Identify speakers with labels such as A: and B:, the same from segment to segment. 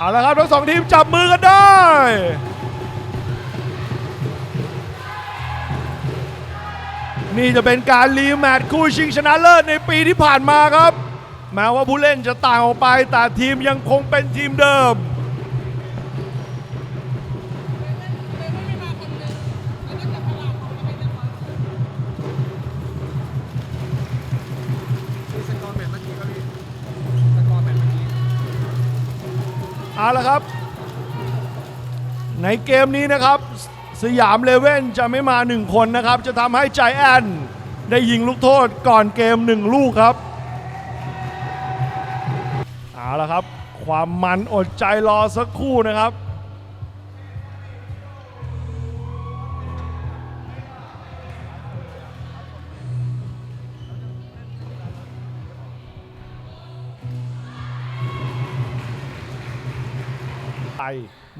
A: เอาละครับทั้งสองทีมจับมือกันได้นี่จะเป็นการรีแมตช์คู่ชิงชนะเลิศในปีที่ผ่านมาครับ แม้ว่าผู้เล่นจะต่างออกไปแต่ทีมยังคงเป็นทีมเดิม
B: แล้
A: วครับ ในเกมนี้นะครับ สยามเลเว่นจะไม่มาหนึ่งคนนะครับ จะทำให้ใจแอนได้ยิงลูกโทษก่อนเกมหนึ่งลูกครับ เอาละครับ ความมันอดใจรอสักครู่นะครับ ไอ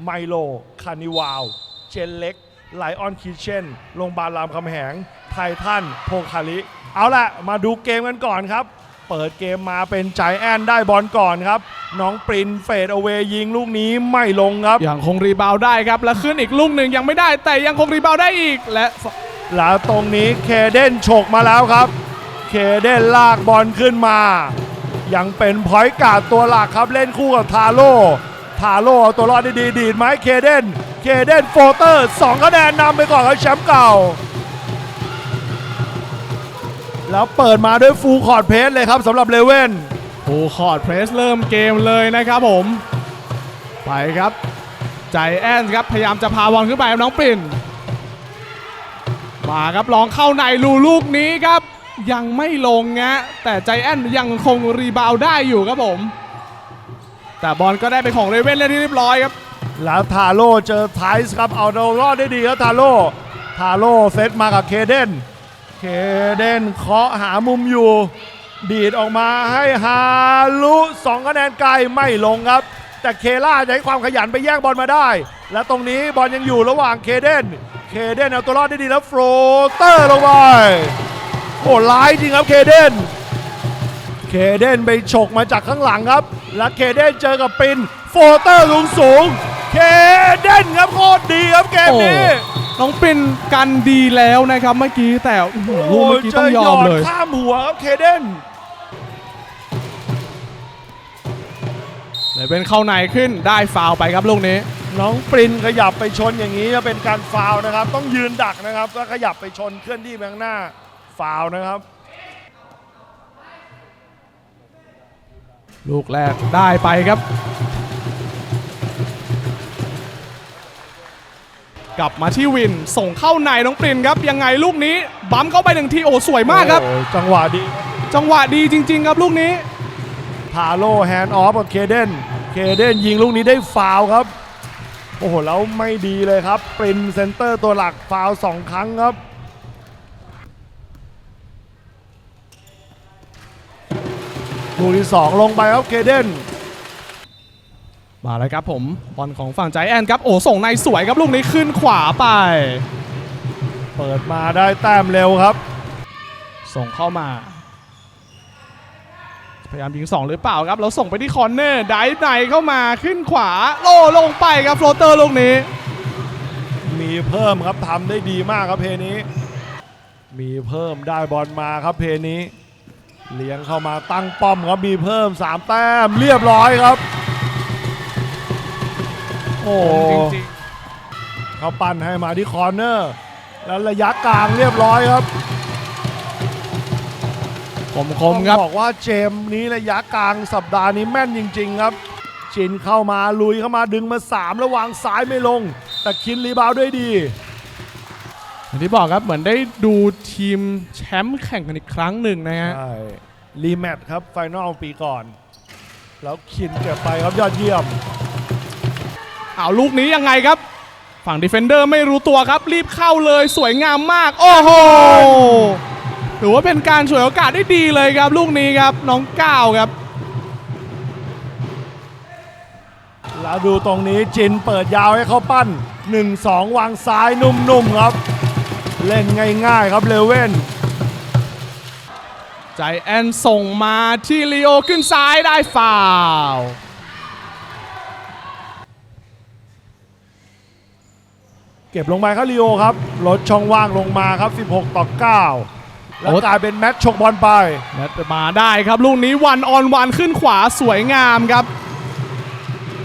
A: ไมโล คานิวาว เจนเล็ก ไลออนคิเชนโรงพยาบาลรามคำแหง ไททันโพคาลิ เอาละมาดูเกมกันก่อนครับ เปิดเกมมาเป็นใจแอนได้บอลก่อนครับ น้องปรินเฟดเอาเวยิงลูกนี้ไม่ลงครับ
C: ยังคงรีบาวด์ได้ครับ แล้วขึ้นอีกลูกหนึ่งยังไม่ได้แต่ยังคงรีบาวด์ได้อีกและ
A: แล้วตรงนี้เคเดนฉกมาแล้วครับ เคเดนลากบอลขึ้นมา ยังเป็นพอยต์การ์ดตัวหลักครับเล่นคู่กับทาโร่ ทาโร่เอาตัวรอดได้ดีดีดไหมเคเดนเคเดนโฟเตอร์สองคะแนนนำไปก่อนครับแชมป์เก่า แล้วเปิดมาด้วยฟูลคอร์ดเพสเลยครับสำหรับเลเว่น
C: โอ้คอร์ดเพรสเริ่มเกมเลยนะครับผม ไปครับใจแอนครับพยายามจะพาบอลขึ้นไปครับน้องปิ่น มาครับลองเข้าในรูลูกนี้ครับ ยังไม่ลงงะแต่ใจแอนยังคงรีบาวได้อยู่ครับผม แต่บอลก็ได้เป็นของเรเว่นเล่นที่เรียบร้อยครับ
A: แล้วทาโร่เจอไทส์ครับเอาตัวรอดได้ดีครับทาโร่ทาโร่เซตมากับเคเดนเคเดนเคาะหามุมอยู่ ดีดออกมาให้ฮาลุสองคะแนนไกลไม่ลงครับ แต่เคล่าใช้ความขยันไปแย่งบอลมาได้ และตรงนี้บอลยังอยู่ระหว่างเคเดนเคเดนเอาตัวรอดได้ดีแล้วโฟลเตอร์ลงไปโอ้ร้ายจริงครับเคเดน เคเดนไปฉกมาจากข้างหลังครับ และเคเดนเจอกับปิน โฟเตอร์ลุงสูง เคเดนครับโคตรดีครับเกมนี้
C: น้องปิ่นกันดีแล้วนะครับเมื่อกี้แต่อื้อหือลูกเมื่อกี้
A: เจ
C: ต้องยอมเลย
A: หดข้ามหัวครับเคเดน
C: เลยเป็นเข้าในขึ้นได้ฟาวล์ไปครับลูกนี้
A: น้องปรินขยับไปชนอย่างนี้จะเป็นการฟาวล์นะครับ ต้องยืนดักนะครับแล้วขยับไปชนเคลื่อนที่ไปข้างหน้าฟาวล์นะครับ
C: ลูกแรกได้ไปครับ กลับมาที่วินส่งเข้าในน้องปรินครับ ยังไงลูกนี้บัมเข้าไปหนึ่งทีโอ้สวยมากครับ
A: โอ้จังหวะดี
C: จังหวะดีจริง ๆ ครับลูกนี้
A: ทาโร่แฮนด์ออฟกับเคเดน เคเดนยิงลูกนี้ได้ฟาวล์ครับ โอ้โห แล้วไม่ดีเลยครับ ปรินเซนเตอร์ตัวหลักฟาวล์สองครั้งครับ ลูกที่ 2 ลงไปครับเคเดน
C: มาเลยครับผมบอลของฝั่งใจแอนครับโอ้ส่งในสวยครับลูกนี้ขึ้นขวาไป
A: เปิดมาได้แต้มเร็วครับ
C: ส่งเข้ามา พยายามยิงสองหรือเปล่าครับ แล้วส่งไปที่คอร์เนอร์ได้ในเข้ามาขึ้นขวาโลลงไปครับโฟลเตอร์ลูกนี้
A: มีเพิ่มครับทำได้ดีมากครับเพลนี้ มีเพิ่มได้บอลมาครับเพลนี้ เลี้ยงเข้ามาตั้งป้อมครับมีเพิ่ม 3 แต้มเรียบร้อยครับ โอ้
C: จริง
A: เขาปั้นให้มาที่คอร์เนอร์ แล้วระยะกลางเรียบร้อยครับ
C: ๆคมๆครับ
A: ต้องบอกว่าเจมส์นี้ระยะกลางสัปดาห์นี้แม่นจริง ๆ ครับ ชินเข้ามาลุยเข้ามาดึงมา3แล้ววางซ้ายไม่ลง แต่คินรีบาวด์ด้วยดี
C: อย่างที่บอกครับเหมือนได้ดูทีมแชมป์แข่งกันอีกครั้งหนึ่งนะฮะ
A: ใช่รีแมตช์ครับไฟนอลปีก่อน แล้วคินเก็บไปครับยอดเยี่ยม
C: เอาลูกนี้ยังไงครับ ฝั่งดีเฟนเดอร์ไม่รู้ตัวครับ รีบเข้าเลยสวยงามมาก โอ้โหถือว่าเป็นการฉวยโอกาสได้ดีเลยครับ ลูกนี้ครับน้องก้าวครับ
A: แล้วดูตรงนี้จินเปิดยาวให้เขาปั้น 1-2 วางซ้ายนุ่มๆครับ เล่นง่ายๆครับเลเว่น
C: ใจแอนส่งมาที่ลีโอขึ้นซ้ายได้ฟาว
A: เก็บลงไปครับลีโอครับลดช่องว่างลงมาครับ 16 ต่อ 9 แล้วกลายเป็นแมตช์ชกบอลไป
C: แมตช์มาได้ครับ ลูกนี้วันออนวันขึ้นขวาสวยงามครับ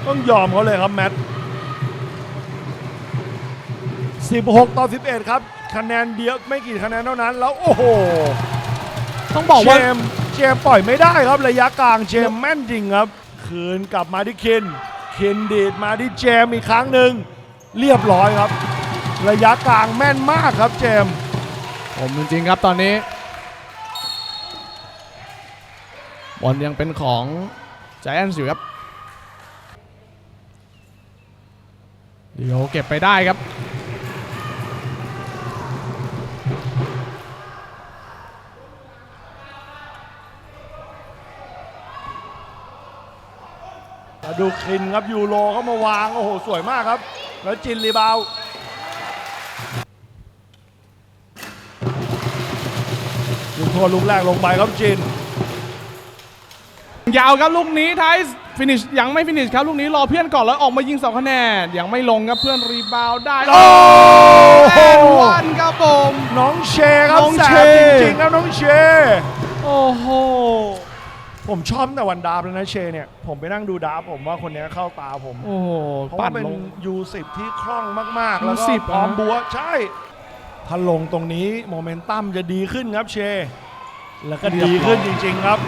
A: ต้องยอมเขาเลยครับแมตช์ 16 ต่อ 11 ครับ คะแนนเดียวไม่กี่คะแนนเท่านั้น แล้ว โอ้โห
C: ต้องบอก
A: เจ
C: ว่า
A: มส์เจมส์ปล่อยไม่ได้ครับระยะกลางเจมส์แม่นจริงครับ คืนกลับมาที่คินคินดีดมาที่เจมส์อีกครั้งหนึ่งเรียบร้อยครับ ระยะกลางแม่นมากครับเจมส์
C: ผมจริงๆครับตอนนี้บอลยังเป็นของไจแอนส์อยู่ครับเดี๋ยวเก็บไปได้ครับ
A: มาดูคินครับยูโรเข้ามาวางโอ้โหสวยมากครับ แล้วจินรีบาวด์ลูกโทษลูกแรกลงไปครับจิน
C: ยาวครับลูกนี้ท้ายฟินิชยังไม่ฟินิชครับลูกนี้รอเพื่อนก่อนแล้วออกมายิงสองคะแนนยังไม่ลงครับเพื่อนรีบาวด์ได้
A: โอ้โห
C: แอนวันครับผม
A: น้องเชครับ
C: น้อง
A: แส
C: เช
A: บจริงๆครับน้องเช
C: โอ้โห
A: ผมชอบตั้งแต่วันดาบแล้วนะเชเนี่ย ผมไปนั่งดูดาบผมว่าคนเนี้ยเข้าตาผม
C: โอ้โห
A: เพราะ
C: ปั่
A: ว่านเป็น
C: ลง
A: U10 ที่คล่องมาก ๆ แล้วก็
C: U10
A: พร้อม
C: อะ
A: บัวใช่ ถ้าลงตรงนี้โมเมนตัมจะดีขึ้นครับเช แล้วก็ดีขึ้นจริง ๆ ครับ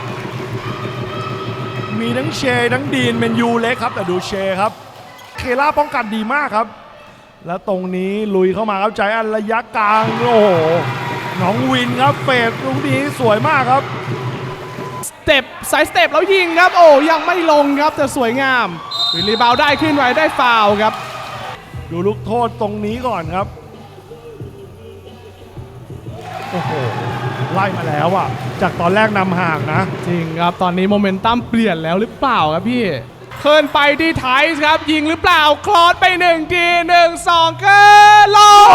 A: มีทั้งเช ทั้งดีนเป็นยูเล็กครับ แต่ดูเชครับ เคล่าป้องกันดีมากครับ แล้วตรงนี้ลุยเข้ามาครับใจอันระยะกลาง โอ้โห น้องวินครับเฟดลูกนี้สวยมากครับ
C: ส เต็ปสายสเต็ปแล้วยิงครับ โอ้ยังไม่ลงครับแต่สวยงามวิลลีบาวได้ขึ้นไว้ได้ฟาวล์ครับ
A: ดูลูกโทษตรงนี้ก่อนครับ โอ้โห ไล่มาแล้วอะจากตอนแรกนำห่างนะ
C: จริงครับ ตอนนี้โมเมนตัมเปลี่ยนแล้วหรือเปล่าครับพี่เคลื่อนไปที่ไทส์ครับ ยิงหรือเปล่า คลอสไปหนึ่งทีหนึ่งสองเกินลง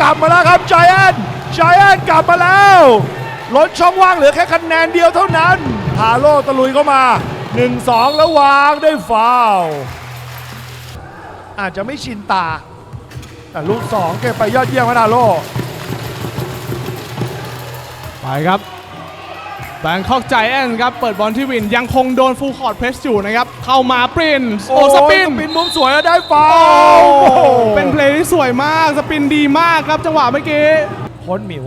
A: กลับมาแล้วครับจ i แอนจ i แอนกลับมาแล้ว ลดช่องว่างเหลือแค่คะแนนเดียวเท่านั้นทาโร่ตะลุยเข้ามา 1-2 แล้ววางได้ฟาวล์อาจจะไม่ชินตา แต่ลูก2เก็บไปยอดเยี่ยมครับทาโร่
C: ไปครับแบงคอกใจแอนครับเปิดบอลที่วินยังคงโดนฟูลคอร์ดเพรสอยู่นะครับ เข้ามาปรินโอ้สปิน
A: สปินมุมสวยแล้วได้ฟา
C: โอ้
A: วล์โอ้โห
C: เป็นเพลย์ที่สวยมาก สปินดีมากครับจังหวะเมื่อกี้
A: โค้ชหมิว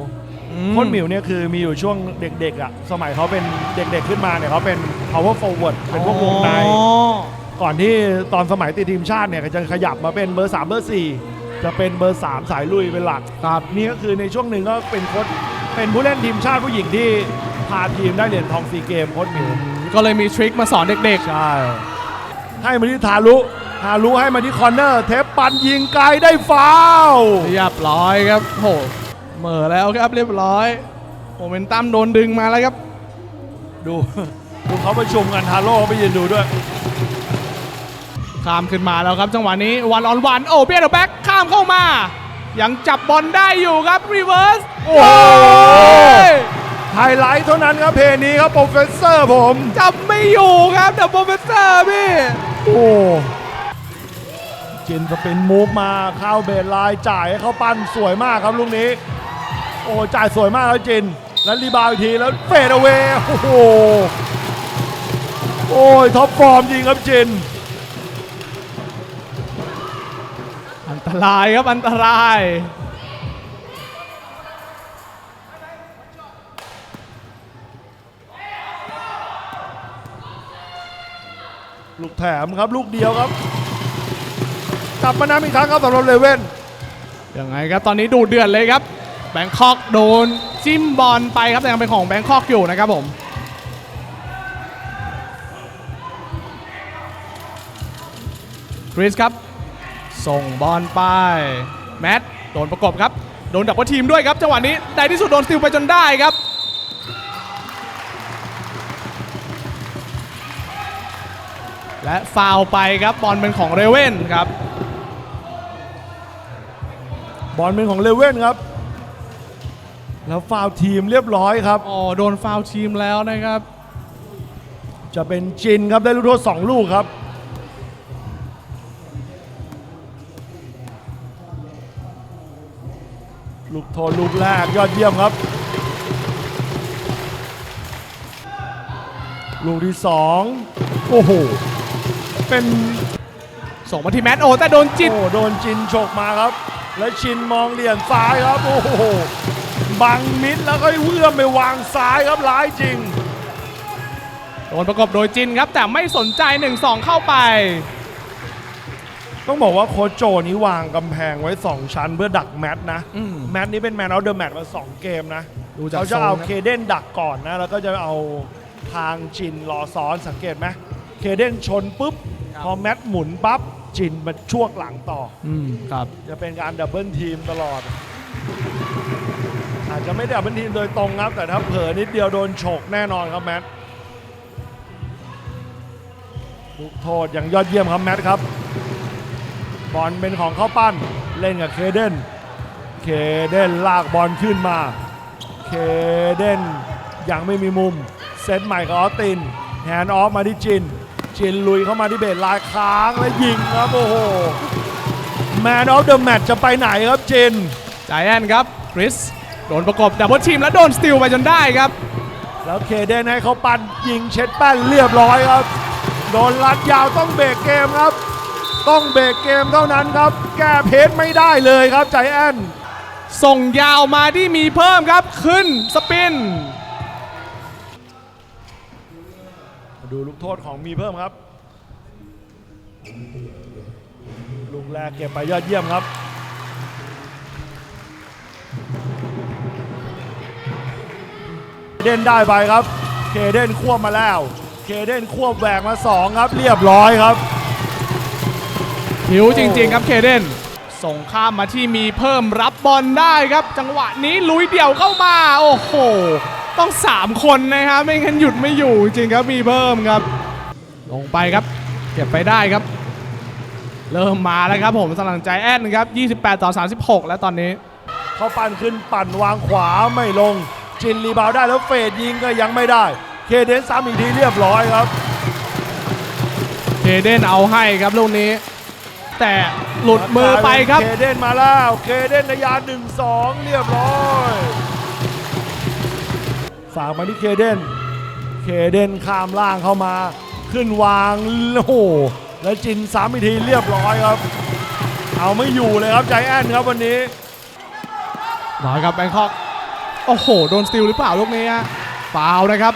A: โค้ชหมิวเนี่ยคือมีอยู่ช่วงเด็กๆอะสมัยเขาเป็นเด็กๆขึ้นมาเนี่ยเขาเป็น power forward เป็นพวกวงในก่อนที่ตอนสมัยติดทีมชาติเนี่ยก็จะขยับมาเป็นเบอร์ 3 เบอร์ 4 จะเป็นเบอร์ 3 สายลุยเป็นหลัก
C: ครับ
A: นี่ก็คือในช่วงหนึ่งก็เป็นโค้ชเป็นผู้เล่นทีมชาติผู้หญิงที่พาทีมได้เหรียญทองซีเกมโค้ชหมิว
C: ก็เลยมีทริคมาสอนเด็ก
A: ใช่ ให้มาที่ทารุทารุให้มาที่คอร์เนอร์ เทปปันยิงไกลได้ฟาวล์
C: ๆเรียบร้อยครับโหเห ม่อแล้วครับเรียบร้อยโมเมนตัมโดนดึงมาแล้วครับ
A: ดูดูเขาประชุมกันทาโร่เขาไปยืนดูด้วย
C: ข้ามขึ้นมาแล้วครับ จังหวะนี้วันออนวันโอ้เปียโนแบ็กข้ามเข้ามา ยังจับบอลได้อยู่ครับรีเวิร์ส
A: โอ้โหไฮไลท์เท่านั้นครับเพลงนี้ครับโปรเฟสเซอร์ผม
C: จับไม่อยู่ครับเดอะโปรเฟสเซอร์พี่
A: โอ้จินสปินมูฟมาเข้าเบสไลน์จ่ายให้เขาปั้นสวยมากครับลูกนี้ โอ้จ่ายสวยมากแล้วจิน แล้วรีบาวด์อีกทีแล้วเฟดเอาเวโอ้โหโอ้ยท็อปฟอร์มจริงครับจิน
C: อันตรายครับอันตราย
A: ลูกแถมครับลูกเดียวครับกลับมานำอีกครั้งครับสำหรับเลเว่น
C: ยังไงครับตอนนี้ดูเดือดเลยครับ แบงคอกโดนจิ้มบอลไปครับแต่ยังเป็นของแบงคอกอยู่นะครับผมคริสครับ ส่งบอลไป แมตต์โดนประกบครับ โดนดับเบิลทีมด้วยครับจังหวะนี้ในที่สุดโดนสติลไปจนได้ครับ และฟาวไปครับบอลเป็นของเรเว่นครับ
A: บอลเป็นของเลเว่นครับ แล้วฟาวทีมเรียบร้อยครับ
C: อ๋อโดนฟาวทีมแล้วนะครับ
A: จะเป็นจินครับได้ลูกโทษสองลูกครับ ลูกโทษลูกแรกยอดเยี่ยมครับ ลูกที่สองโอ้โห เป็น
C: ส่งมาที่แมตโอแต่โดนจิน
A: โอ้โดนจินโฉกมาครับ และชินมองเหลี่ยมซ้ายครับ โอ้โห บังมิดแล้วก็เอื้อมไปวางซ้ายครับร้ายจริง
C: โดนประกบโดยจินครับ แต่ไม่สนใจ 1-2 เข้าไป
A: ต้องบอกว่าโค้ชโจนี้วางกำแพงไว้ 2 ชั้นเพื่อดักแมตช์นะ
C: อืม
A: แมตช์นี้เป็นแมนเอาเดอะแมตช์มา 2 เกมนะ
C: ดูจาก
A: เขาจะเอา
C: ทรงนะ
A: เคเดนดักก่อนนะ แล้วก็จะเอาทางจินรอซ้อนสังเกตไหมเคเดนชนปุ๊บ พอแมตช์หมุนปั๊บจินมาช่วงหลังต่อ
C: อืมครับ
A: จะเป็นการดับเบิลทีมตลอด อาจจะไม่ได้เบิลทีมโดยตรงครับ แต่ถ้าเผลอนิดเดียวโดนฉกแน่นอนครับแมตช์ลูกโทษอย่างยอดเยี่ยมครับแมตช์ครับบอลเป็นของเข้าปั้นเล่นกับเคเดนเคเดนลากบอลขึ้นมา เคเดนยังไม่มีมุม เซตใหม่กับออสตินแฮนด์ออฟมาที่จิน จินลุยเข้ามาที่เบสลายค้างและยิงครับ โอ้โห แมนออฟเดอะแมตช์จะไปไหนครับจิน
C: จแอนครับคริสโดนประกบดับเบิลทีมแล้วโดนสติลไปจนได้ครับ
A: แล้วเคเดนให้เขาปันยิงเช็ดแป้นเรียบร้อยครับ โดนลัดยาวต้องเบรกเกมครับ ต้องเบรกเกมเท่านั้นครับ แก้เพจไม่ได้เลยครับใจแอน
C: ส่งยาวมาที่มีเพิ่มครับขึ้นสปิน
A: มาดูลูกโทษของมีเพิ่มครับ ลูกแรกเก็บไปยอดเยี่ยมครับ เดนได้ไปครับ เคเดนควบมาแล้ว เคเดนควบแหวกมาสองครับ เรียบร้อยครับ
C: หิวจริง ๆ ครับเคเดนส่งข้ามมาที่มีเพิ่มรับบอลได้ครับ จังหวะนี้ลุยเดี่ยวเข้ามา โอ้โห ต้อง 3 คนนะครับ ไม่งั้นหยุดไม่อยู่จริงครับมีเพิ่มครับ ลงไปครับ เก็บไปได้ครับ เริ่มมาแล้วครับผมสำหรับใจแอนครับ 28 ต่อ 36 แล้วตอนนี้
A: เขาปั่นขึ้นปั่นวางขวาไม่ลง จินรีบาวด์ได้แล้วเฟดยิงก็ยังไม่ได้ เคเดนซ้ำอีกทีเรียบร้อยครับ
C: เคเดนเอาให้ครับลูกนี้ แต่หลุดมือไปครับ
A: เคเดนมาแล้ว เคเดนในยาหนึ่งสองเรียบร้อยฝากมาที่เคเดน เคเดนข้ามล่างเข้ามา ขึ้นวางโอ้โหแล้วจินสามอีกทีเรียบร้อยครับ เอาไม่อยู่เลยครับใจแอนครับวันนี้
C: ร้อยครับแบงคอก โอ้โห โดนสติลหรือเปล่าลูกนี้ฮะฟาวนะครับ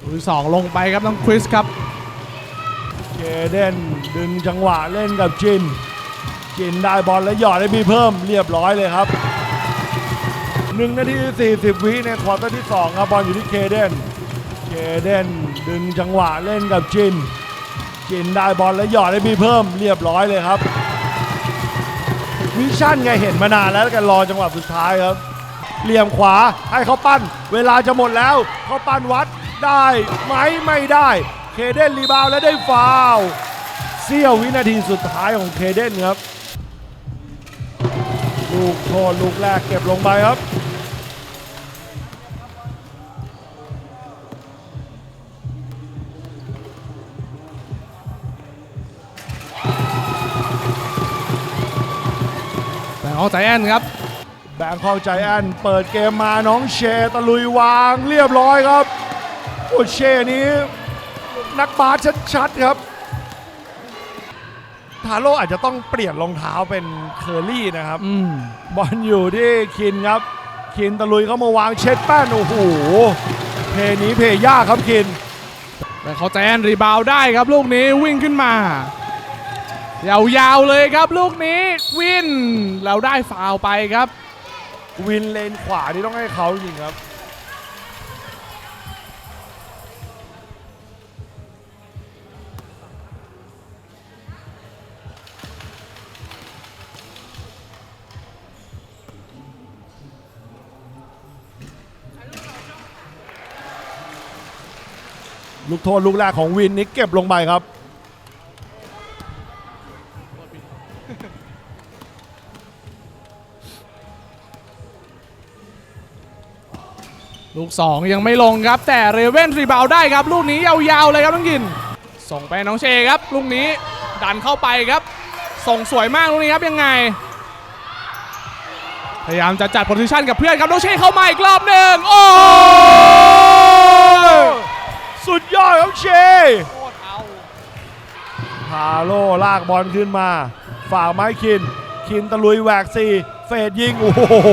C: ลูกที่สองลงไปครับน้องคริสครับ
A: เคเดนดึงจังหวะเล่นกับจิน จินได้บอลแล้วหยอดให้มีเพิ่มเรียบร้อยเลยครับ1นาที 40 วิในควอเตอร์ที่ 2 ครับบอลอยู่ที่เคเดน เคเดนดึงจังหวะเล่นกับจิน จินได้บอลแล้วหยอดให้มีเพิ่มเรียบร้อยเลยครับ วิชั่นไงเห็นมานานแล้วกันรอจังหวะสุดท้ายครับ เหลี่ยมขวาให้เขาปั้น เวลาจะหมดแล้วเขาปั้นวัดได้ไหมไม่ได้ เคเดนรีบาวและได้ฟาวเสี้ยววินาทีสุดท้ายของเคเดนครับ ลูกโทษลูกแรกเก็บลงไปครับ
C: งคอกใจแอนครับ
A: แบงคอกใจแอนเปิดเกมมาน้องเชตะลุยวางเรียบร้อยครับโอ้เชนี้นักบาสชัดๆครับทาโร่อาจจะต้องเปลี่ยนรองเท้าเป็นเคอรี่นะครับ
C: อืม
A: บอลอยู่ที่คินครับ คินตะลุยเข้ามาวางเช็ดแป้นโอ้โหเพย์นี้เพย์ยากครับคิน
C: แบงคอกใจแอนรีบาวด์ได้ครับลูกนี้วิ่งขึ้นมา ยาวๆเลยครับลูกนี้วินแล้วได้ฟาวล์ไปครับ
A: วินเลนขวาที่ต้องให้เขาจริงครับ ลูกโทษลูกแรกของวินนี่เก็บลงไปครับ
C: ลูก 2 ยังไม่ลงครับ แต่เรเว่นรีบาวได้ครับ ลูกนี้ยาวๆเลยครับน้องกิน ส่งไปน้องเชครับ ลูกนี้ดันเข้าไปครับ ส่งสวยมากตรงนี้ครับยังไง พยายามจะจัดโพซิชันกับเพื่อนครับโดเชเข้ามาอีกรอบหนึ่งโอ้
A: สุดยอดครับเชพาโลลากบอลขึ้นมาฝากไม้คิน คินตะลุยแหวกสี่เฟดยิงโอ้โห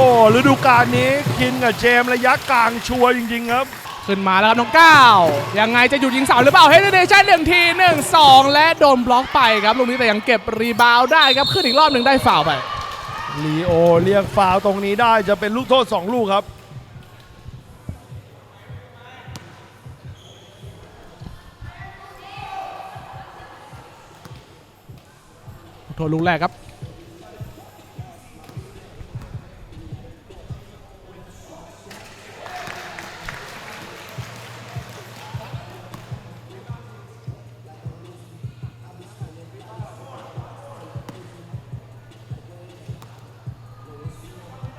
A: โอ้ฤดูกาลนี้คินกับเจมส์ระยะกลางชัวร์จริง ๆ ครับ
C: ขึ้นมาแล้วครับน้องก้าวยังไงจะหยุดยิงเสาหรือเปล่าเฮดเดชั่นหนึ่งทีหนึ่งสองและโดนบล็อกไปครับลูกนี้แต่ยังเก็บรีบาวด์ได้ครับขึ้นอีกรอบหนึ่งได้ฝ่าวไป
A: ลีโอเรียกฟาวล์ตรงนี้ได้จะเป็นลูกโทษ 2 ลูกครับ
C: โทษลูกแรกครับ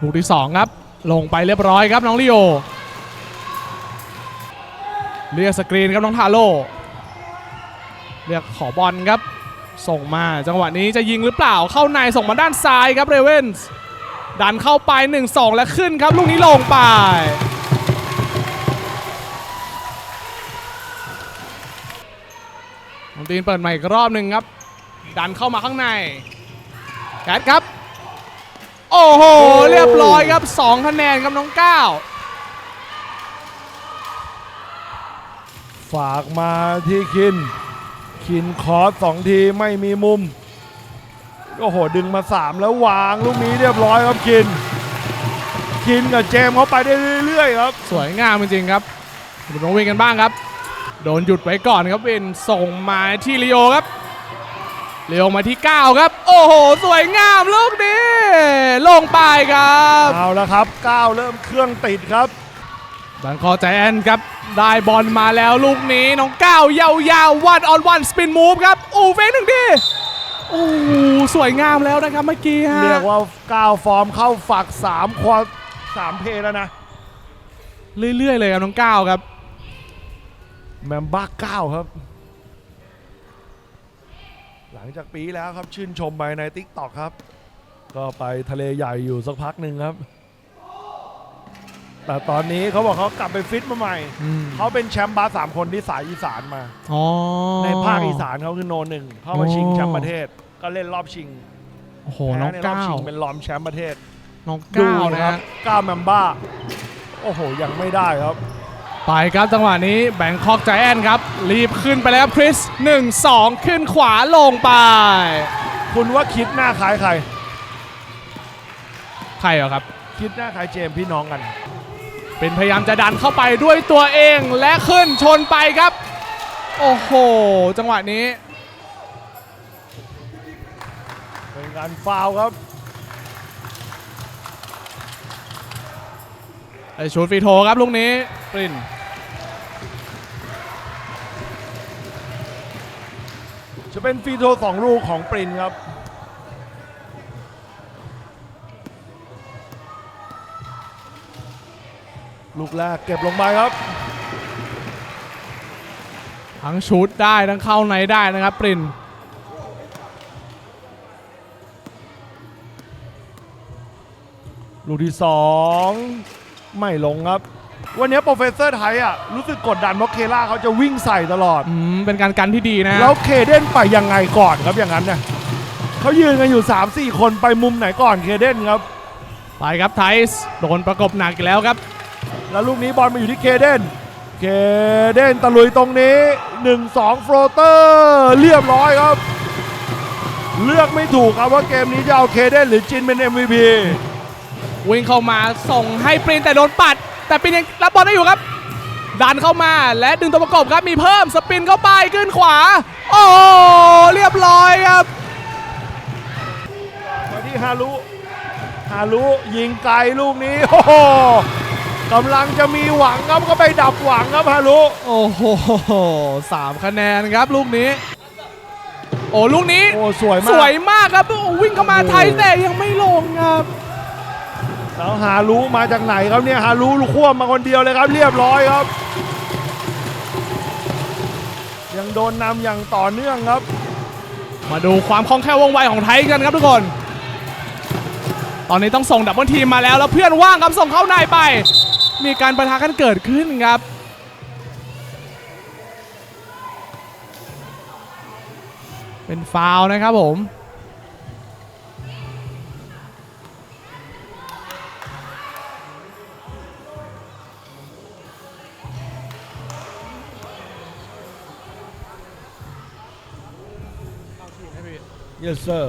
C: ลูกที่ 2 ครับ ลงไปเรียบร้อยครับน้องลิโอเรียกสกรีนครับน้องทาโร่เรียกขอบอลครับ ส่งมาจังหวะนี้จะยิงหรือเปล่าเข้าในส่งมาด้านซ้ายครับเรเวนส์ดันเข้าไป 1-2 และขึ้นครับ ลูกนี้ลงไป น้องตีนเปิดใหม่อีกรอบหนึ่งครับ ดันเข้ามาข้างในแคทครับ อ้โห เรียบร้อยครับ 2 คะแนนครับน้องก้าว
A: ฝากมาที่คิน คินคอร์สสองทีไม่มีมุม โอ้โห ดึงมา 3 แล้ววางลูกนี้เรียบร้อยครับคิน คินกับเจมส์เขาไปได้เรื่อยๆครับ
C: สวยงามจริงๆครับมาดูน้องวินกันบ้างครับ โดนหยุดไว้ก่อนครับวินส่งมาที่ลีโอครับ ลีโอมาที่ 9 ครับ โอ้โห สวยงามลูกนี้ ลงไปครับ
A: เอาแล้วครับ 9 เริ่มเครื่องติดครับ
C: บังคอใจแอนครับ ได้บอลมาแล้วลูกนี้ น้องก้าวยาวๆวันออนวันสปินมูฟครับโอ้เฟกหนึ่งทีโอ้โหสวยงามแล้วนะครับเมื่อกี้ฮะ
A: เรียกว่า9ฟอร์มเข้าฝัก3ควอ3เพลย์แล้วนะ
C: เรื่อยๆเลยครับน้องก้าวครับ
A: แมมบ้าเก้าครับหลั งจากปีแล้วครับชื่นชมไปใน t ิ k t o k ครับ ก็ไปทะเลใหญ่อยู่สักพักหนึ่งครับ แต่ตอนนี้เขาบอกเขากลับไปฟิตมาใหม่เขาเป็นแชมป์บาสสามคนที่สายอีสานมา
C: อ๋อ
A: ในภาคอีสานเขาคือโนหนึ่งเข้ามาชิง
C: อ๋อ
A: แชมป์ประเทศ ก็เล่นรอบชิง
C: โอ้โห
A: แพ้
C: น้อง
A: ในรอบ
C: ก้า
A: ชิ
C: ว
A: งเป็นรองแชมป์ประเทศ
C: น้อง
A: ดู
C: ก้าว
A: นะ
C: นะครับฮะ
A: ก้าวแมมบ้าโอ้โหยังไม่ได้ครับ
C: ไปครับจังหวะนี้แบงคอกใจแอนครับ รีบขึ้นไปแล้วคริส 1-2 ขึ้นขวาลงไป
A: คุณว่าคิดหน้าคล้ายใคร
C: ใครเหรอครับ
A: คิดหน้าคล้ายเจมส์พี่น้องกัน
C: เป็นพยายามจะดันเข้าไปด้วยตัวเองและขึ้นชนไปครับ โอ้โห จังหวะนี้
A: เป็นการฟาวล์ครับ
C: ชูดฟรีโทครับลูกนี้ปริน
A: จะเป็นฟรีโทสองลูกของปรินครับลูกแรกเก็บลงไปครับ
C: ทั้งชูดได้ทั้งเข้าในได้นะครับปริน
A: ลูกที่สอง ไม่ลงครับ วันนี้โปรเฟสเซอร์ไทยอะรู้สึกกดดันเพราะเคล่าเขาจะวิ่งใส่ตลอด
C: อืมเป็นการกันที่ดีนะ
A: แล้วเคเดนไปยังไงก่อนครับอย่างนั้นเนี่ยเขายืนกันอยู่ 3-4 คนไปมุมไหนก่อนเคเดนครับ
C: ไปครับไทส์โดนประกบหนักอีกแล้วครับ
A: แล้วลูกนี้บอลมาอยู่ที่เคเดนเคเดนตะลุยตรงนี้ 1-2 โฟลเตอร์เรียบร้อยครับ เลือกไม่ถูกครับว่าเกมนี้จะเอาเคเดนหรือจินเป็น MVP
C: วิ่งเข้ามาส่งให้ปรินแต่โดนปัด แต่ปรินยังรับบอลได้อยู่ครับดันเข้ามาและดึงตัวประกบครับมีเพิ่มสปินเข้าไปขึ้นขวา โอ้โหเรียบร้อยครับ
A: มาที่ฮารุฮารุยิงไกลลูกนี้โอ้โหกำลังจะมีหวังครับก็ไปดับหวังครับฮารุ
C: โอ้โหสามคะแนนครับลูกนี้ โอ้ลูกนี้
A: โอ้สวยมา
C: ส
A: ก
C: วยมากครับโอ้วิ่งเข้ามา
A: โอ้โห
C: ไทยแต่ยังไม่ลงครับ
A: แล้วฮารุมาจากไหนครับเนี่ยฮารุลูกควบมาคนเดียวเลยครับ เรียบร้อยครับ ยังโดนนำอย่างต่อเนื่องครับ
C: มาดูความคล่องแคล่วว่องไวของไทยกันครับทุกคน ตอนนี้ต้องส่งดับเบิลทีมมาแล้วแล้วเพื่อนว่างครับส่งเข้าในไป มีการประทะกันเกิดขึ้นครับเป็นฟาวนะครับผม
A: yes sir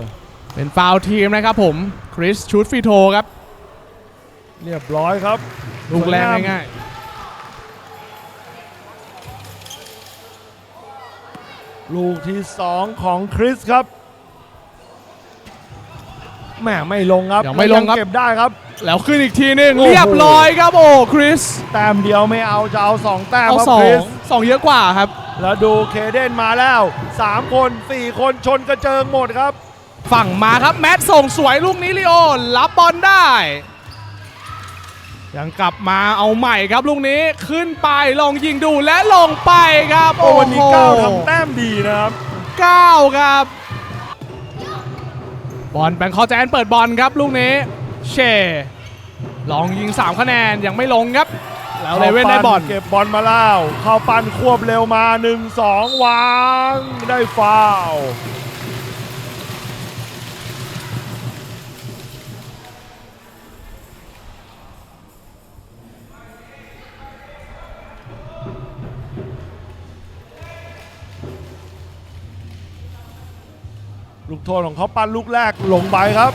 C: เป็นฟาวล์ทีมนะครับผม คริสชูดฟรีโทครับ
A: เรียบร้อยครับ
C: ลูกแรก
A: สวยงาม
C: ง่าย
A: ลูกที่ 2 ของคริสครับแหมไม่ลงครับ
C: ยังไม่ลงครับ
A: เก็บได้ครับ
C: ๆแล้วขึ้นอีกทีหนึง
A: โอ้โห
C: เรียบร้อยครับโอ้คริส
A: แต้มเดียวไม่เอาจะเอา 2 แต้ม
C: เอา
A: ครับ
C: สอ
A: คริ
C: ง
A: ส
C: สองเยอะกว่าครับ
A: แล้วดูเคเดนมาแล้ว 3 คน 4 คนชนกระเจิงหมดครับ
C: ฝั่งมาครับแมตช์ส่งสวยลูกนี้ลีโอรับบอลได้ ยังกลับมาเอาใหม่ครับลูกนี้ขึ้นไปลองยิงดูและลงไปครับ
A: โอ้วันนี้
C: โห
A: ก้าวทำแต้มดีนะครับ
C: เก้าครับบอลแบงคอแจนเปิดบอลครับลูกนี้เชลองยิง 3 คะแนนยังไม่ลงครับ แล้วเลเว่นได้บอล
A: เก็บบอลมาแล้ว เข้าปันควบเร็วมา 1 2 วาง ได้ฟาวล์ลูกโทษของเขาปั้นลูกแรกลงไปครับ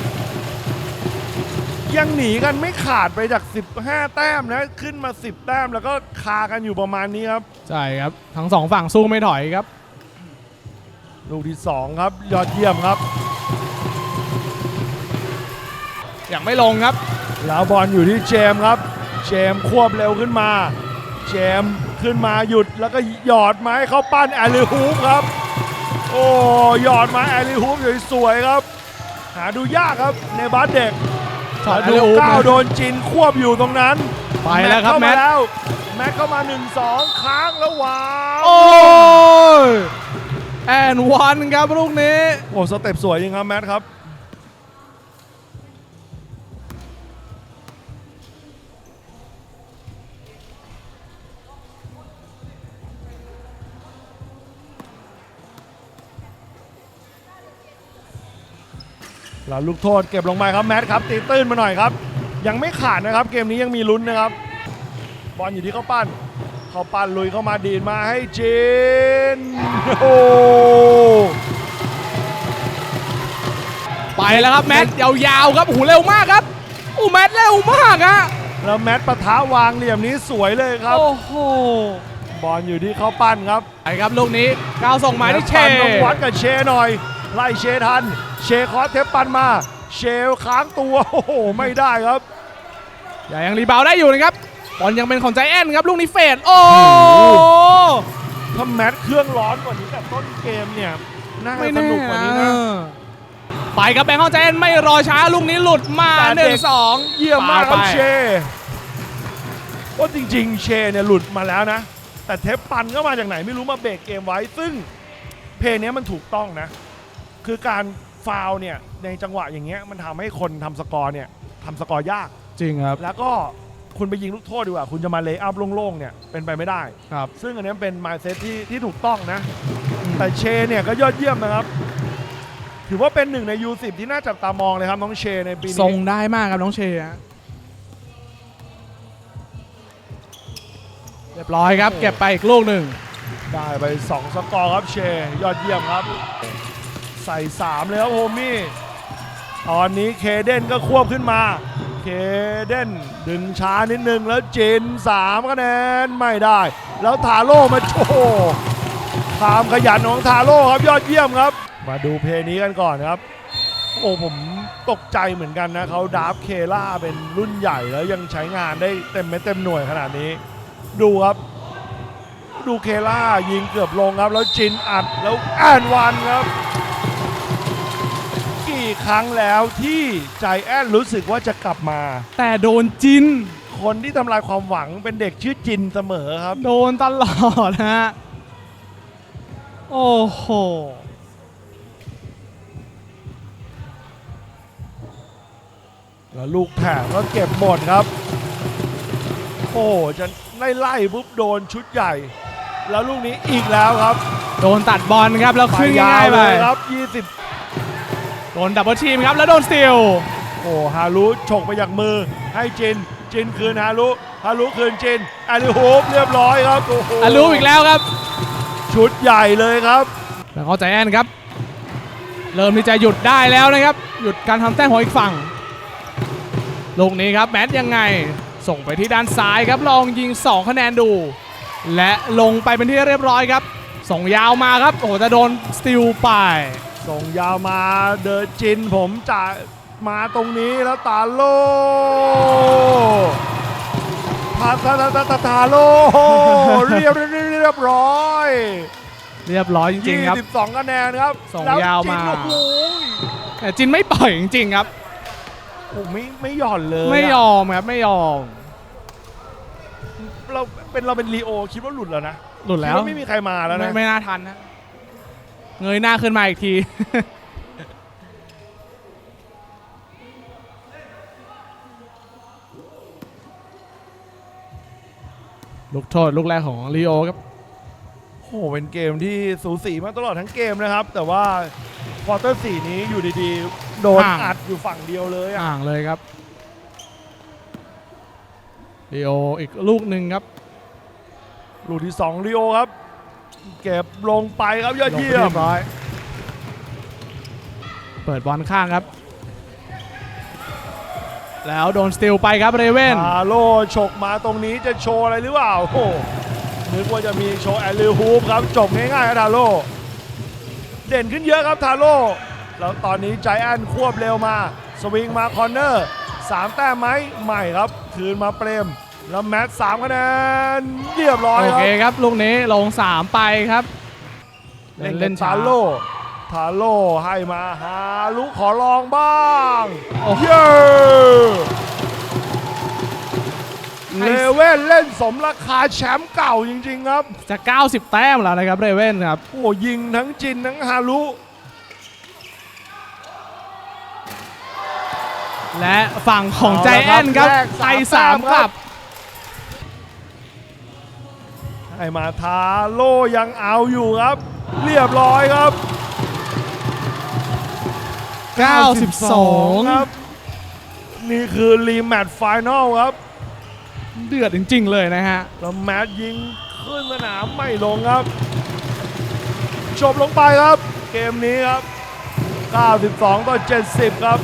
A: ยังหนีกันไม่ขาดไปจาก 15 แต้มนะขึ้นมา 10 แต้มแล้วก็คากันอยู่ประมาณนี้ครับ
C: ใช่ครับ ทั้งสองฝั่งสู้ไม่ถอยครับ
A: ลูกที่ 2 ครับ ยอดเยี่ยมครับ
C: ยังไม่ลงครับ
A: แล้วบอลอยู่ที่เจมส์ครับ เจมส์ควบเร็วขึ้นมา เจมส์ขึ้นมาหยุดแล้วก็หยอดไม้เข้าปั้นแอลลีฮูปครับ โอ้หยอดมาแอลลีฮูปสวยๆครับ หาดูยากครับในบาสเด็ก
C: ช็อต
A: ดู
C: alley oop
A: ก้าว
C: นะ
A: โดนจินควบอยู่ตรงนั้น
C: ไปแล้วครับ
A: เข้า
C: แม
A: มา
C: ตช์
A: แล้วแม็กเข้ามา1-2ค้างแล้ววาง
C: โอ้ยแอนวันครับลูกนี้
A: โอ้สเต็ปสวยจริงครับแมทครับ แล้วลูกโทษเก็บลงไปครับแมทครับตีตื้นมาหน่อยครับ ยังไม่ขาดนะครับเกมนี้ยังมีลุ้นนะครับ บอลอยู่ที่เข้าปั้นเข้าปั้นลุยเข้ามาดีดมาให้จินโอ้
C: ไปแล้วครับแมตช์ยาวๆครับโอ้โหเร็วมากครับโอ้แมตช์เร็วมากอะ
A: แล้วแมตปะทะวางเหลี่ยมนี้สวยเลยครับ
C: โอ้โห
A: บอลอยู่ที่เขาปั้นครับ
C: ไปครับลูกนี้ก้าวส่งมาที่เช
A: แล้วปั้นต้องวัดกับเชหน่อย ไล่เชทัน เชคอสเทปปันมา เชลค้างตัวโอ้โหไม่ได้ครับ
C: อย่ายังรีบาวด์ได้อยู่นะครับบอลยังเป็นของใจแอนครับลูกนี้เฟดโอ้
A: ถ้าแมตเครื่องร้อนกว่านี้แต่ต้นเกมเนี่ยน่า
C: ไม่
A: จะส
C: แน่
A: นุกกว่านี้นะ
C: ไปครับแบงค์ของใจแอนไม่รอช้าลูกนี้หลุดมา
A: แต่
C: ห
A: เด็
C: นึ่
A: ก
C: งสอง
A: เยี่ยมมากครับ
C: ไป
A: เชว่าจริง ๆ เชเนี่ยหลุดมาแล้วนะ แต่เทปปันก็มาจากไหนไม่รู้มาเบรกเกมไว้ซึ่งเพลย์เนี้ยมันถูกต้องนะ คือการฟาวล์เนี่ยในจังหวะอย่างเงี้ยมันทำให้คนทำสกอร์เนี่ยทำสกอร์ยาก
C: จริงครับ
A: แล้วก็คุณไปยิงลูกโทษดีกว่า คุณจะมาเลย์อัพโล่งๆเนี่ยเป็นไปไม่ได้
C: ครับ
A: ซึ่งอันนี้เป็นมายเซตที่ที่ถูกต้องนะ แต่เชเนี่ยก็ยอดเยี่ยมนะครับ ถือว่าเป็นหนึ่งใน U10 ที่น่าจับตามองเลยครับน้องเชในปี
C: ทร
A: นี้
C: งได้มากครับน้องเชยฮะเรียบร้อยครับ เก็บไปอีกลูกหนึ่ง
A: ได้ไป 2 สกอร์ครับเชยอดเยี่ยมครับ ใส่ 3 เลยครับโฮมี่ ตอนนี้เคเดนก็ควบขึ้นมา เคเดนดึงช้านิดนึงแล้วจิน3คะแนนไม่ได้ แล้วทาโร่มาโชว์ความขยันของทาโร่ครับยอดเยี่ยมครับ มาดูเพลย์นี้กันก่อนครับ โอ้ผมตกใจเหมือนกันนะเขาดาฟเคล่าเป็นรุ่นใหญ่แล้วยังใช้งานได้เต็มเม็ดเต็มหน่วยขนาดนี้ ดูครับดูเคล่ายิงเกือบลงครับ แล้วจินอัดแล้วแอนวันครับ 4 ครั้งแล้วที่ใจแอนรู้สึกว่าจะกลับมา
C: แต่โดนจิน
A: คนที่ทำลายความหวังเป็นเด็กชื่อจินเสมอครับ
C: โดนตลอดฮะ โอ้โห
A: แล้วลูกแผมก็เก็บหมดครับ โอ้จะไล่ไล่ปุ๊บโดนชุดใหญ่ แล้วลูกนี้อีกแล้วครับ
C: โดนตัดบอลครับ แล้วขึ้นง่า
A: ย
C: ไป
A: ครับ 20
C: โดนดับเบิลทีมครับแล้วโดนสตีล
A: 20โอ้ฮารุฉกไปจากมือให้จินจินคืนฮารุฮารุคืนจินอาริฮูปเรียบร้อยครับโอ้โห
C: อารู้อีกแล้วครับ
A: ชุดใหญ่เลยครับ
C: แล้วก็ใจแอนครับ เริ่มที่จะหยุดได้แล้วนะครับ หยุดการทำแต้มของอีกฝั่งลูกนี้ครับแมตช์ยังไงส่งไปที่ด้านซ้ายครับลองยิง 2 คะแนนดู และลงไปเป็นที่เรียบร้อยครับ ส่งยาวมาครับโอ้โหจะโดนสติลไป
A: ส่งยาวมาเดอจินผมจะมาตรงนี้แล้วตาโลทาตาตาตาตาตาโลเรียบเรียบร้อย
C: เรียบร้อยจริงๆครับ
A: 22คะแนนครับ
C: ส่งยาวมา
A: โอ้โห
C: แต่จินไม่ปล่อยจริงๆครับ
A: โอ้ไม่ไม่หย่อนเลย
C: ไม่ย
A: อ
C: มครับไม่ยอม
A: เราเป็นเราเป็นลีโอคิดว่าหลุดแล้วนะ
C: หลุดแล้ว
A: ไม่มีใครมาแล้วนะ
C: ไม่น่าทันนะ เงยหน้าขึ้นมาอีกที ลูกโทษลูกแรกของลีโอครับ
A: โอ้โหเป็นเกมที่สูสีมาตลอดทั้งเกมนะครับ แต่ว่าควอเตอร์สี่นี้อยู่ดีๆ โดน
C: ห่าง
A: อัดอยู่ฝั่งเดียวเลยอะ
C: อ่างเลยครับลีโออีกลูกหนึ่งครับ
A: ลูกที่2ลีโอครับ เก็บลงไปครับยอด
C: ลงไป
A: เยี่ย
C: เรี
A: ม
C: ยบร้อยเปิดบอลข้างครับ แล้วโดนสติลไปครับเรเว่น
A: ฮาโลฉกมาตรงนี้จะโชว์อะไรหรือเปล่าโอ้โหนึกว่าจะมีโชว์แอลลิฮูปครับจบง่ายๆครับทาโลเด่นขึ้นเยอะครับทาโลแล้วตอนนี้ใจแอนควบเร็วมา สวิงมาคอนเนอร์สามแต้มไหมใหม่ครับ คืนมาเปรม แล้วแมตช์สามคะแนนเรียบร้อย
C: โอ
A: ครั
C: เค
A: บ
C: ครับลูกนี้ลง 3 ไปครับ
A: เล่น
C: เล่น
A: ทา
C: ช้า
A: โลทาโลให้มาฮาลุขอลองบ้าง
C: โอ้โห
A: เย้เลเว่นเล่นสมราคาแชมป์เก่าจริงๆครับ
C: จะ 90 แต้มแล้วนะครับเรเว่นครับ
A: โอ้ยิงทั้งจินทั้งฮารุ
C: และฝั่งของใจแอนครับไทยสามครับ
A: ให้มาทาโลยังเอาอยู่ครับ เรียบร้อยครับ
C: 92
A: ครับ นี่คือรีแมตช์ไฟนอลครับ
C: เดือดจริง ๆ เลยนะฮะ
A: แล้วแมตช์ยิงขึ้นสนามไม่ลงครับ จบลงไปครับ เกมนี้ครับ 92 ต่อ 70 ครับ